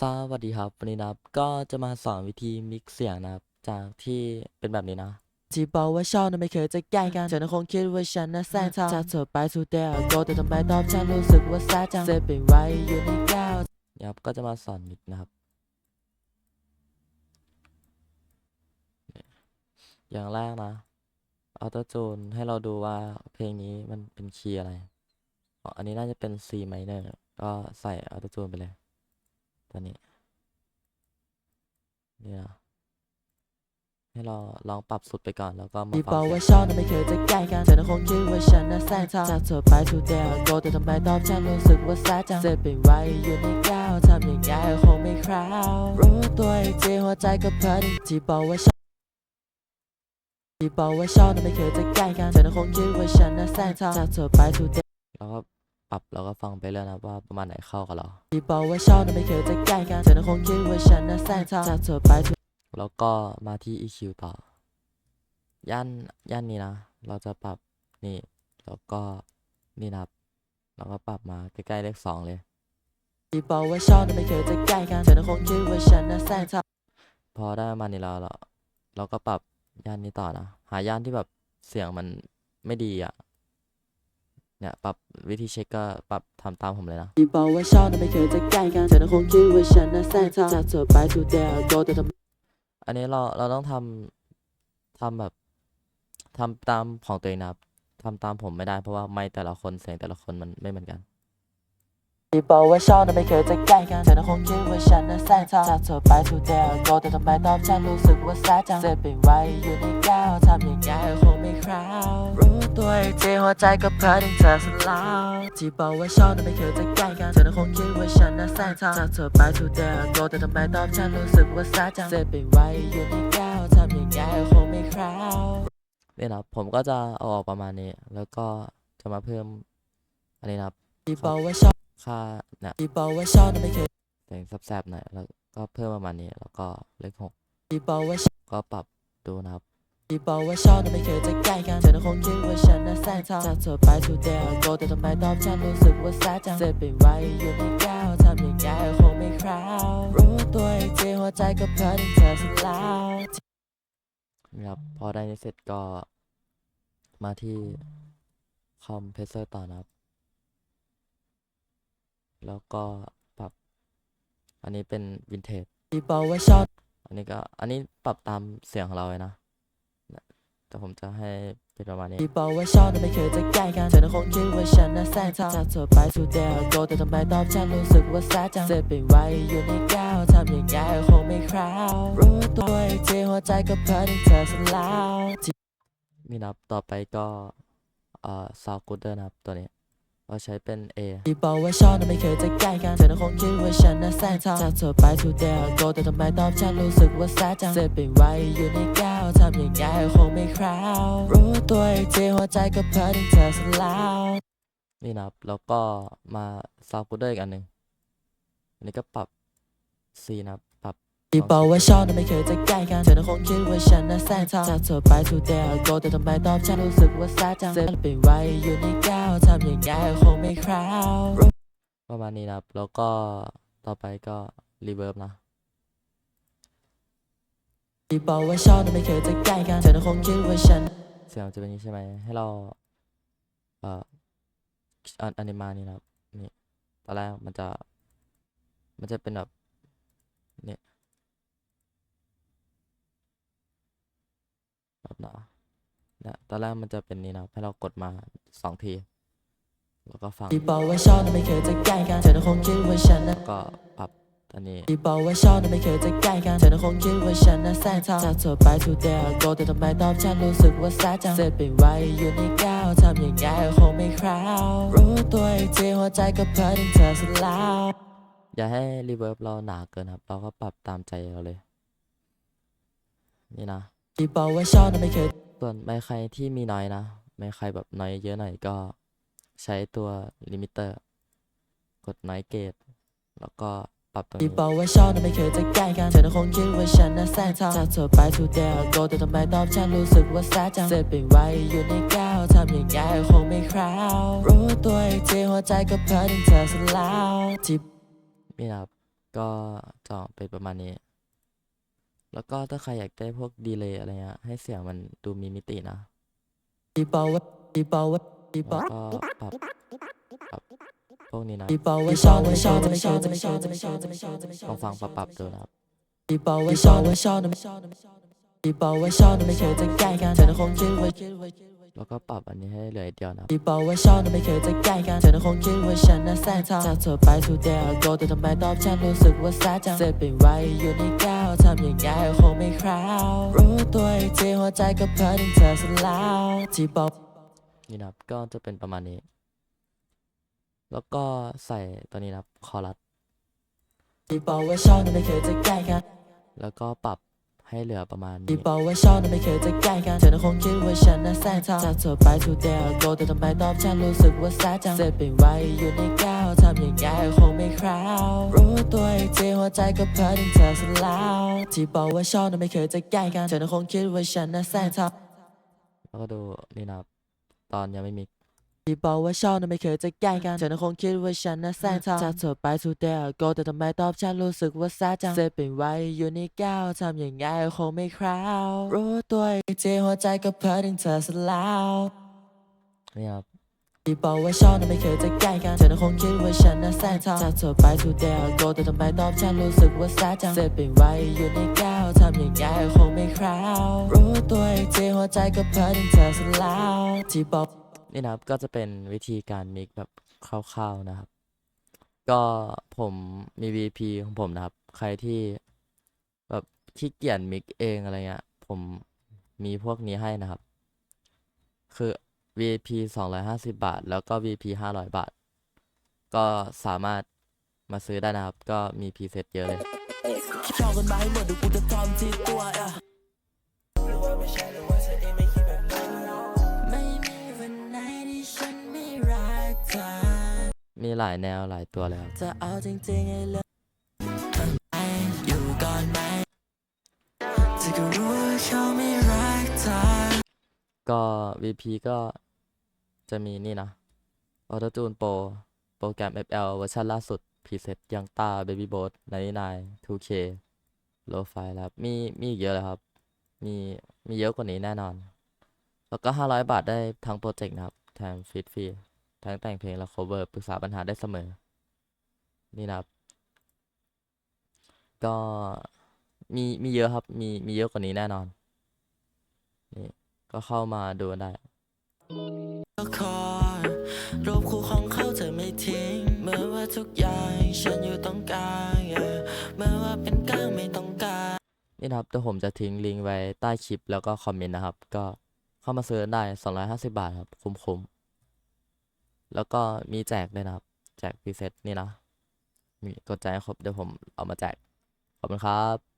สวัสดีครับวันนี้นะครับก็จะมาสอนวิธีมิกเสียงนะครับ จากที่เป็นแบบนี้นะ ที่บอกว่าชอบนั้นไม่เคยจะแกล้งกันเธอนั้นคงคิดว่าฉันน่ะแสนทองจากเธอไปสู่เดียวก็แต่ทำไมตอบฉันรู้สึกว่าแสบจังเสพเป็นไว้อยู่ในแก้วเนี่ยครับก็จะมาสอนมิกนะครับ อย่างแรกนะออโต้จูนให้เราดูว่าเพลงนี้มันเป็นคีย์อะไรอ๋ออันนี้น่าจะเป็น C minor ก็ใส่ออโต้จูนไปเลย ตัวนี้นี่นะให้เราลองปรับสุดไปก่อนแล้วก็มาที่ฟับอกงว่าชอบนั้นไม่เคยจะแกล้งกันเธอนั้นคงคิดว่าฉันน่ะแสนทองจากเธอไปสู่เดียวก็แต่ทำไมตอบฉันรู้สึกว่าแสบจังเสพเป็นไว้อยู่ในแก้วทำอย่างไงก็คงไม่คราวรู้ตัวอีกทีหัวใจก็เพลินที่บอกว่าชอบที่บอกว่าชอบนั้นไม่เคยจะแกล้งกันเธอนั้นคงคิดว่าฉันน่ะแสนทองจากเธอไปสู่เดียวแล้วก็ ปรับแล้วก็ฟังไปเรื่อยนะว่าประมาณไหนเข้ากับเราที่บอกว่าชอบนั้นไม่เคยจะแกล้งกันเธอนั้นคงคิดว่าฉันน่ะแสนทองจากเธอไปสู่แล้วก็มาที่ EQ ต่อ ย่านย่านนี้นะ เราจะปรับนี่ แล้วก็นี่นะครับแล้วก็ปรับมาใกล้ๆเลขสองเลยที่บอกว่าชอบนั้นไม่เคยจะแกล้งกันเธอนั้นคงคิดว่าฉันน่ะแสนทองพอได้ประมาณนี้แล้วเราเราก็ปรับย่านนี้ต่อนะ หาย่านที่แบบเสียงมันไม่ดีอะ เนี่ยปรับวิธีเช็คก็ปรับทำตามผมเลยนะที่บอกว่าชอบนั้นไม่เคยจะแกล้งกันเธอนั้นคงคิดว่าฉันน่ะแสนทองจากเธอไปสู่เดียวก็แต่ทำอันนี้เราเราต้องทำทำแบบทำตามของตัวเองนะครับทำตามผมไม่ได้เพราะว่าไม่แต่ละคนเสียงแต่ละคนมันไม่เหมือนกัน ที่บอกว่าชอบนั้นไม่เคยจะแกล้งกันเธอนั้นคงคิดว่าฉันน่ะแสนทองจากเธอไปสู่เดียวก็แต่ทำไมตอบฉันรู้สึกว่าแสบจังเสพเป็นไว้อยู่ในแก้วทำอย่างไงก็คงไม่คราวรู้ตัวอีกทีหัวใจก็เพลินเธอสลาวที่บอกว่าชอบนั้นไม่เคยจะแกล้งกันเธอนั้นคงคิดว่าฉันน่ะแสนทองจากเธอไปสู่เดียวก็แต่ทำไมตอบฉันรู้สึกว่าแสบจังเสพเป็นไว้อยู่ในแก้วทำอย่างไงก็คงไม่คราวนี่นะครับผมก็จะเอาออกประมาณนี้ แล้วก็จะมาเพิ่มอันนี้นะครับที่บอกว่าชอบ ค่าเนี่ยที่บอกว่าชอบนั้นไม่เคยเสียงแสบๆหน่อยแล้วก็เพิ่มประมาณนี้แล้วก็เลขหกที่บอกว่าก็ปรับดูนะครับที่บอกว่าชอบนั้นไม่เคยจะแกล้งกันเธอนั้นคงคิดว่าฉันน่ะแสนทองจากเธอไปสู่เดียวก็แต่ทำไมตอบฉันรู้สึกว่าแสบจังเสพเป็นไว้อยู่ในแก้วทำอย่างไงก็คงไม่คราวรู้ตัวอีกทีหัวใจก็เพลินเธอสลาวนี่ครับพอได้นี้เสร็จก็มาที่คอมเพรสเซอร์ต่อนะครับ แล้วก็ปรับ อันนี้เป็นวินเทจที่บอกว่าชอบอันนี้ก็อันนี้ปรับตามเสียงของเราเลยนะเนี่ยแต่ผมจะให้เป็นประมาณนี้ที่บอกว่าชอบนั้นไม่เคยจะแกล้งกันเธอนั้นคงคิดว่าฉันน่ะแสนทองจากเธอไปสู่เดียวก็แต่ทำไมตอบฉันรู้สึกว่าแสบจังเสพเป็นไว้อยู่ในแก้วทำอย่างไงก็คงไม่คราวรู้ตัวอีกทีหัวใจก็เพลินเธอสลาวนี่นะครับต่อไปก็เอ่อซาวกูเดอร์นะครับตัวนี้ เราใช้เป็น A ที่บอกว่าชอบนั้นไม่เคยจะแกล้งกันเธอนั้นคงคิดว่าฉันน่ะแสนทองจากเธอไปสู่เดียวก็แต่ทำไมตอบฉันรู้สึกว่าแสบจังเสพเป็นไว้อยู่ในแก้วทำอย่างไงก็คงไม่คราวรู้ตัวอีกทีหัวใจก็เพลินเธอสลาวนี่นะครับ แล้วก็มาซาวกูเดอร์อีกอันหนึ่งอันนี้ก็ปรับ C นะครับปรับ ที่บอกว่าชอบนั้นไม่เคยจะแกล้งกันเธอนั้นคงคิดว่าฉันน่ะแสนทองจากเธอไปสู่เดียวก็แต่ทำไมตอบฉันรู้สึกว่าแสบจังเสพเป็นไว้อยู่ในแก้วทำอย่างไงก็คงไม่คราวประมาณนี้นะครับแล้วก็ต่อไปก็รีเวิร์บนะที่บอกว่าชอบนั้นไม่เคยจะแกล้งกันเธอนั้นคงคิดว่าฉันเสียงจะเป็นอย่างนี้ใช่ไหมให้เราเอ่ออันอันนี้มานี่นะครับนี่ตอนแรกมันจะมันจะเป็นแบบเนี่ย แบบนะเนี่ยตอนแรกมันจะเป็นนี่นะครับให้เรากดมาสองที แล้วก็ฟังที่บอกว่าชอบนั้นไม่เคยจะแกล้งกันเธอนั้นคงคิดว่าฉันน่ะก็ปรับอันนี้ที่บอกว่าชอบนั้นไม่เคยจะแกล้งกันเธอนั้นคงคิดว่าฉันน่ะแสนทองจากเธอไปสู่เดียวก็แต่ทำไมตอบฉันรู้สึกว่าแสบจังเสพเป็นไว้อยู่ในแก้วทำอย่างไงก็คงไม่คราวรู้ตัวอีกทีหัวใจก็เพลินเธอสลาวอย่าให้รีเวิร์บเราหนาเกินครับ เราก็ปรับตามใจเราเลย นี่นะ ที่บอกว่าชอบนั้นไม่เคยส่วนไมค์ใครที่มีน้อยนะ ไมค์ใครแบบน้อยเยอะหน่อยก็ใช้ตัวลิมิเตอร์ กดน้อยเกตแล้วก็ปรับตรงที่นี้บอกว่าชอบนั้นไม่เคยจะแกล้งกันเธอนั้นคงคิดว่าฉันน่ะแสนทองจากเธอไปสู่เดียวก็แต่ทำไมตอบฉันรู้สึกว่าแสบจังเสพเป็นไว้อยู่ในแก้วทำอย่างไงก็คงไม่คราวรู้ตัวอีกทีหัวใจก็เพลินเธอสลาวที่นี่นะครับก็จะออกเป็นประมาณนี้ แล้วก็ถ้าใครอยากได้พวกดีเลย์อะไรเงี้ยให้เสียงมันดูมีมิตินะดีเปาวะอีเปาวะอีแล้เปาวก็ปรับปรับพวกนี้นะอีเบาวะชอบไม่ชอบไม่ชอบไม่ชอบไม่ชอบไม่ชอบไม่ชอบลองฟังปรับปรับดูนะครับอีเบาวะชอบไม่ชอบไม่ชอบไม่ชอบอีเปา วะชอบไม่เคยจะแกล้งกันเธอคงคิดว่าคิดว่าคิดว่าแล้วก็ปรับอันนี้ให้เหลืออีกเดียวนะครับที่บอกว่าชอบนั้นไม่เคยจะใกล้กันเธอนั้นคงคิดว่าฉันน่ะแสนทองจากเธอไปสู่เดียวก็แต่ทำไมตอบฉันรู้สึกว่าแสจังเสร็จไปไวอยู่ในแก้วทำยังไงก็คงไม่คราวรู้ตัวอีกทีหัวใจก็เพ้อถึงเธอซะแล้วที่บอกนี่นะครับก็จะเป็นประมาณนี้ แล้วก็ใส่ตัวนี้นะครับคอรัสที่บอกว่าชอบนั้นไม่เคยจะใกล้กันแล้วก็ปรับ ให้เหลือประมาณนี้ที่บอกว่าชอบนั้นไม่เคยจะใกล้กันเธอนั้นคงคิดว่าฉันน่ะแสนทองจากเธอไปสู่เดียวก็แต่ทำไมตอบฉันรู้สึกว่าแสจังเสร็จไปไวอยู่ในแก้วทำยังไงก็คงไม่คราวรู้ตัวอีกทีหัวใจก็เพ้อถึงเธอซะแล้วที่บอกว่าชอบนั้นไม่เคยจะใกล้กันเธอนั้นคงคิดว่าฉันน่ะแสนทองแล้วก็ดูนี่นะครับตอนยังไม่มี ที่บอกว่าชอบนั้นไม่เคยจะแกล้งกันเธอนั้นคงคิดว่าฉันน่ะแสนทองจากเธอไปสู่เดียวก็แต่ทำไมตอบฉันรู้สึกว่าแสจังเสร็จไปไวอยู่ในแก้วทำยังไงก็คงไม่คราวรู้ตัวอีกทีหัวใจก็เพ้อถึงเธอซะแล้วนี่ครับที่บอกว่าชอบนั้นไม่เคยจะใกล้กันเธอนั้นคงคิดว่าฉันน่ะแสนทองจากเธอไปสู่เดียวก็แต่ทำไมตอบฉันรู้สึกว่าแสจังเสร็จไปไวอยู่ในแก้วทำยังไงก็คงไม่คราวรู้ตัวอีกทีหัวใจก็เพ้อถึงเธอซะแล้วที่บอก นี่นะครับก็จะเป็นวิธีการมิกแบบคร่าวๆนะครับ ก็ผมมี VP ของผมนะครับ ใครที่แบบขี้เกียจมิกเองอะไรเงี้ยผมมีพวกนี้ให้นะครับ คือ VP 250 บาท แล้วก็ VP 500 บาท ก็สามารถมาซื้อได้นะครับ ก็มีพรีเซตเยอะเลย มีหลายแนวหลายตัวเลยครับจะเอาจริงๆไอ้เรื่องทำไมอยู่ก่อนไหมเธอก็รู้ว่าเขาไม่รักเธอก็ VP ก็จะมีนี่นะ Auto Tune Pro โปรแกรม FL เวอร์ชันล่าสุดพรีเซตยังตา Baby Boat 99 2K Low Fi แล้วมี มีอีกเยอะเลยครับ มี มีเยอะกว่านี้แน่นอน แล้วก็ 500 บาทได้ทั้งโปรเจกต์นะครับ แถมฟีดฟรี ทั้งแต่งเพลงและ cover ปรึกษาปัญหาได้เสมอ นี่นะครับ ก็มีมีเยอะครับ มีมีเยอะกว่านี้แน่นอน นี่ก็เข้ามาดูกันได้ก็คอยรูปคู่ของเขาเธอไม่ทิ้งเมื่อว่าทุกอย่างฉันอยู่ตรงกลาง yeah เมื่อว่าเป็นกลางไม่ต้องการนี่นะครับเดี๋ยวผมจะทิ้งลิงก์ไว้ใต้คลิปแล้วก็คอมเมนต์นะครับ ก็เข้ามาซื้อได้ 250 บาทครับ คุ้มๆ แล้วก็มีแจกด้วยนะครับ แจกพรีเซตนี่นะ มีกดใจให้ครบเดี๋ยวผมเอามาแจก ขอบคุณครับ